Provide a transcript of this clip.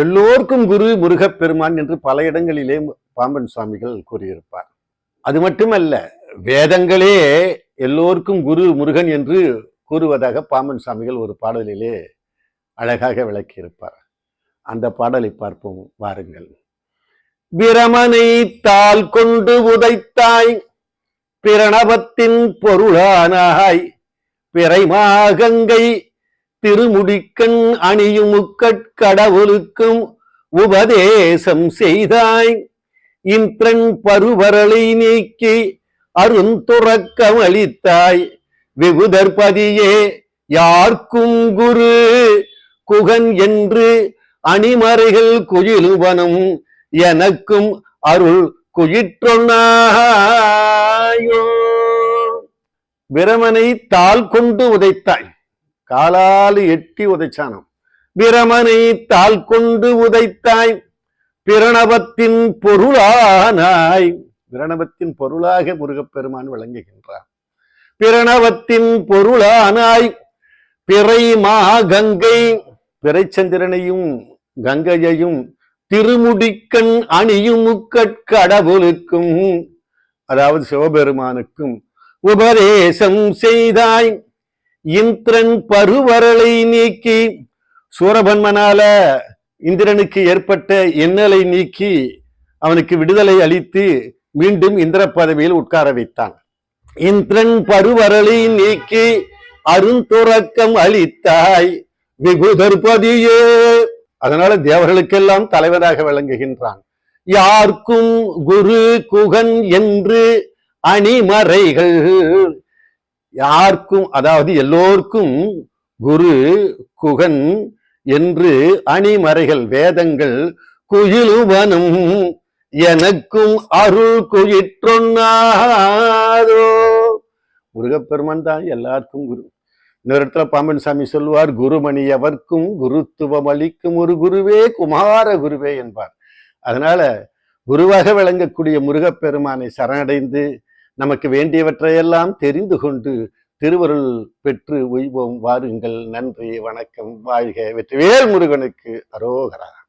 எல்லோருக்கும் குரு முருகப்பெருமான் என்று பல இடங்களிலே பாம்பன் சுவாமிகள் கூறியிருப்பார். அது மட்டுமல்ல வேதங்களே எல்லோருக்கும் குரு முருகன் என்று கூறுவதாக பாம்பன் சுவாமிகள் ஒரு பாடலிலே அழகாக விளக்கியிருப்பார். அந்த பாடலை பார்ப்போம் வாருங்கள். பிரமனை தாள் கொண்டு உதைத்தாய் பிரணவத்தின் பொருளானாய் பிறைமாகங்கை திருமுடிக்கண் அணியும் முக்கட்கடவுளுக்கும் உபதேசம் செய்தாய். இன்றன் பருவரலை நீக்கி அருந்துறக்கம் அளித்தாய் விபுதர்பதியே யார்க்கும் குரு? குகன் என்று அணிமறைகள் குயிலுவனும் எனக்கும் அருள் குயிற்றொன்னாயோ. பிரமனை தாள் கொண்டு உதைத்தாய். காலால் எட்டி உதைச்சானாம். பிரமனை தாள் கொண்டு உதைத்தாய் பிரணவத்தின் பொருளானாய். பிரணவத்தின் பொருளாக முருகப்பெருமான் விளங்குகின்றார். பிரணவத்தின் பொருளானாய் பிறை மா கங்கை பிறைச்சந்திரனையும் கங்கையையும் திருமுடிக்கண் அணியும் முக்கட்கடவுளுக்கும் அதாவது சிவபெருமானுக்கும் உபதேசம் செய்தாய். இந்திரன் பருவரலை நீக்கி சூரபன்மனால இந்திரனுக்கு ஏற்பட்ட எண்ணலை நீக்கி அவனுக்கு விடுதலை அளித்து மீண்டும் இந்திர பதவியில் உட்கார வைத்தான். இந்திரன் பருவரலை நீக்கி அருந்துறக்கம் அளித்தாய் விபுதர்பதியே அதனால தேவர்களுக்கெல்லாம் தலைவராக விளங்குகின்றான். யாருக்கும் குரு குகன் என்று அணிமறைகள் யாருக்கும் அதாவது எல்லோருக்கும் குரு குகன் என்று அணிமறைகள் வேதங்கள் குயிலுவனும் எனக்கும் அருள் குயிற்றொன்னாதோ. முருகப்பெருமான் தான் எல்லாருக்கும் குரு. இன்னொரு இடத்துல பாம்பன் சாமி சொல்லுவார் குருமணி எவர்க்கும் குருத்துவம் அளிக்கும் ஒரு குருவே குமார குருவே என்பார். அதனால குருவாக விளங்கக்கூடிய முருகப்பெருமானை சரணடைந்து நமக்கு வேண்டியவற்றையெல்லாம் தெரிந்து கொண்டு திருவருள் பெற்று உய்வோம் வாருங்கள். நன்றி வணக்கம் வாழ்க. வெற்றிவேல் முருகனுக்கு அரோகரா.